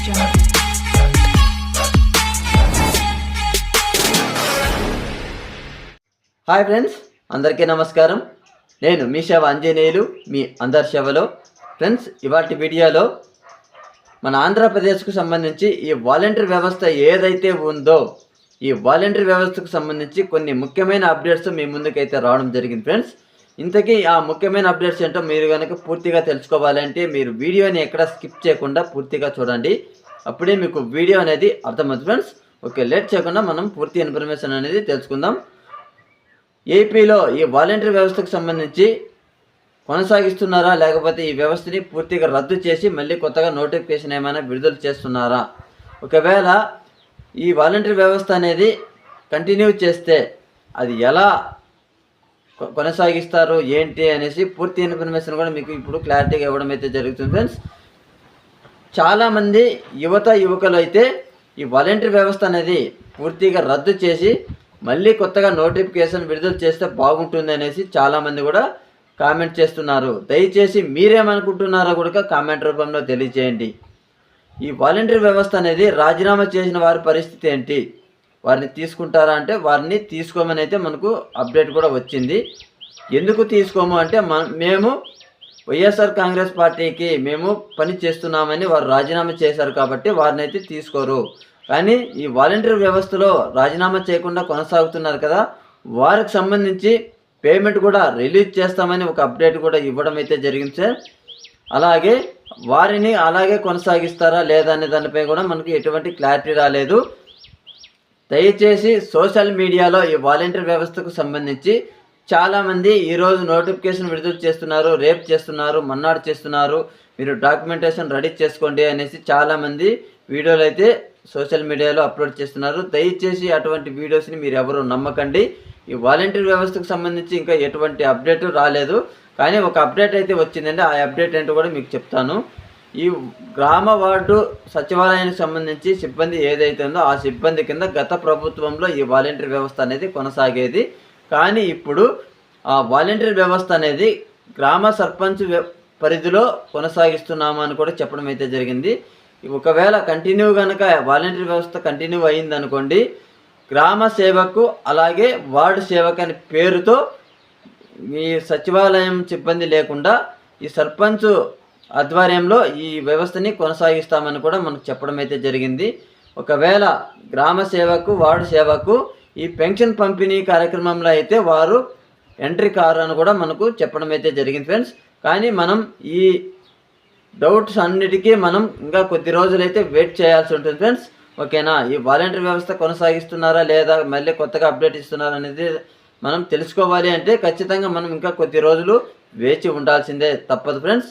Hi friends అందరికీ నమస్కారం. నేను మీ సేవ అంజనేయులు మీ అందరి సేవలో ఫ్రెండ్స్ ఇవాటి వీడియోలో మన ఆంధ్రప్రదేశ్కు సంబంధించి ఈ వాలంటీర్ వ్యవస్థ ఏదైతే ఉందో ఈ వాలంటీర్ వ్యవస్థకు సంబంధించి కొన్ని ముఖ్యమైన అప్డేట్స్ మీ ముందుకైతే రావడం జరిగింది. ఫ్రెండ్స్ ఇంతకీ ఆ ముఖ్యమైన అప్డేట్స్ ఏంటో మీరు కనుక పూర్తిగా తెలుసుకోవాలంటే మీరు వీడియోని ఎక్కడ స్కిప్ చేయకుండా పూర్తిగా చూడండి. అప్పుడే మీకు వీడియో అనేది అర్థమవుతుంది ఫ్రెండ్స్. ఓకే లేట్ చేయకుండా మనం పూర్తి ఇన్ఫర్మేషన్ అనేది తెలుసుకుందాం. ఏపీలో ఈ వాలంటీర్ వ్యవస్థకు సంబంధించి కొనసాగిస్తున్నారా లేకపోతే ఈ వ్యవస్థని పూర్తిగా రద్దు చేసి మళ్ళీ కొత్తగా నోటిఫికేషన్ ఏమైనా విడుదల చేస్తున్నారా? ఒకవేళ ఈ వాలంటీర్ వ్యవస్థ అనేది కంటిన్యూ చేస్తే అది ఎలా కొనసాగిస్తారు ఏంటి అనేసి పూర్తి ఇన్ఫర్మేషన్ కూడా మీకు ఇప్పుడు క్లారిటీగా ఇవ్వడం అయితే జరుగుతుంది ఫ్రెండ్స్. చాలామంది యువత యువకులు అయితే ఈ వాలంటీర్ వ్యవస్థ అనేది పూర్తిగా రద్దు చేసి మళ్ళీ కొత్తగా నోటిఫికేషన్ విడుదల చేస్తే బాగుంటుంది అనేసి చాలామంది కూడా కామెంట్ చేస్తున్నారు. దయచేసి మీరేమనుకుంటున్నారో కూడా కామెంట్ రూపంలో తెలియజేయండి ఈ వాలంటీర్ వ్యవస్థ అనేది రాజీనామా చేసిన వారి పరిస్థితి ఏంటి? వారిని తీసుకుంటారా అంటే వారిని తీసుకోమని అయితే మనకు అప్డేట్ కూడా వచ్చింది. ఎందుకు తీసుకోము అంటే మేము వైఎస్ఆర్ కాంగ్రెస్ పార్టీకి మేము పని చేస్తున్నామని వారు రాజీనామా చేశారు కాబట్టి వారిని అయితే తీసుకోరు. కానీ ఈ వాలంటీర్ వ్యవస్థలో రాజీనామా చేయకుండా కొనసాగుతున్నారు కదా వారికి సంబంధించి పేమెంట్ కూడా రిలీజ్ చేస్తామని ఒక అప్డేట్ కూడా ఇవ్వడం అయితే జరిగింది సార్. అలాగే వారిని అలాగే కొనసాగిస్తారా లేదా అనే దానిపై కూడా మనకి ఎటువంటి క్లారిటీ రాలేదు. దయచేసి సోషల్ మీడియాలో ఈ వాలంటీర్ వ్యవస్థకు సంబంధించి చాలామంది ఈరోజు నోటిఫికేషన్ విడుదల చేస్తున్నారు రేపు చేస్తున్నారు మన్నాడు చేస్తున్నారు. మీరు డాక్యుమెంటేషన్ రెడీ చేసుకోండి అనేసి చాలామంది వీడియోలు అయితే సోషల్ మీడియాలో అప్లోడ్ చేస్తున్నారు. దయచేసి అటువంటి వీడియోస్ని మీరు ఎవరు నమ్మకండి. ఈ వాలంటీర్ వ్యవస్థకు సంబంధించి ఇంకా ఎటువంటి అప్డేట్ రాలేదు. కానీ ఒక అప్డేట్ అయితే వచ్చిందండి. ఆ అప్డేట్ ఏంటో కూడా మీకు చెప్తాను. ఈ గ్రామ వార్డు సచివాలయానికి సంబంధించి సిబ్బంది ఏదైతే ఉందో ఆ సిబ్బంది కింద గత ప్రభుత్వంలో ఈ వాలంటీర్ వ్యవస్థ అనేది కొనసాగేది. కానీ ఇప్పుడు ఆ వాలంటీర్ వ్యవస్థ అనేది గ్రామ సర్పంచ్ వ్య- పరిధిలో కొనసాగిస్తున్నాము అని కూడా చెప్పడం అయితే జరిగింది. ఒకవేళ కంటిన్యూ కనుక వాలంటీర్ వ్యవస్థ కంటిన్యూ అయిందనుకోండి గ్రామ సేవకు అలాగే వార్డు సేవకు అనే పేరుతో ఈ సచివాలయం సిబ్బంది లేకుండా ఈ సర్పంచ్ ఆధ్వర్యంలో ఈ వ్యవస్థని కొనసాగిస్తామని కూడా మనకు చెప్పడం అయితే జరిగింది. ఒకవేళ గ్రామ సేవకు వార్డు సేవకు ఈ పెన్షన్ పంపిణీ కార్యక్రమంలో అయితే వారు ఎంట్రీ కారు అని కూడా మనకు చెప్పడం అయితే జరిగింది ఫ్రెండ్స్. కానీ మనం ఈ డౌట్స్ అన్నిటికీ మనం ఇంకా కొద్ది రోజులైతే వెయిట్ చేయాల్సి ఉంటుంది ఫ్రెండ్స్. ఓకేనా? ఈ వాలంటీర్ వ్యవస్థ కొనసాగిస్తున్నారా లేదా? మళ్ళీ కొత్తగా అప్డేట్ ఇస్తున్నారా అనేది మనం తెలుసుకోవాలి అంటే ఖచ్చితంగా మనం ఇంకా కొద్ది రోజులు వేచి ఉండాల్సిందే తప్పదు ఫ్రెండ్స్.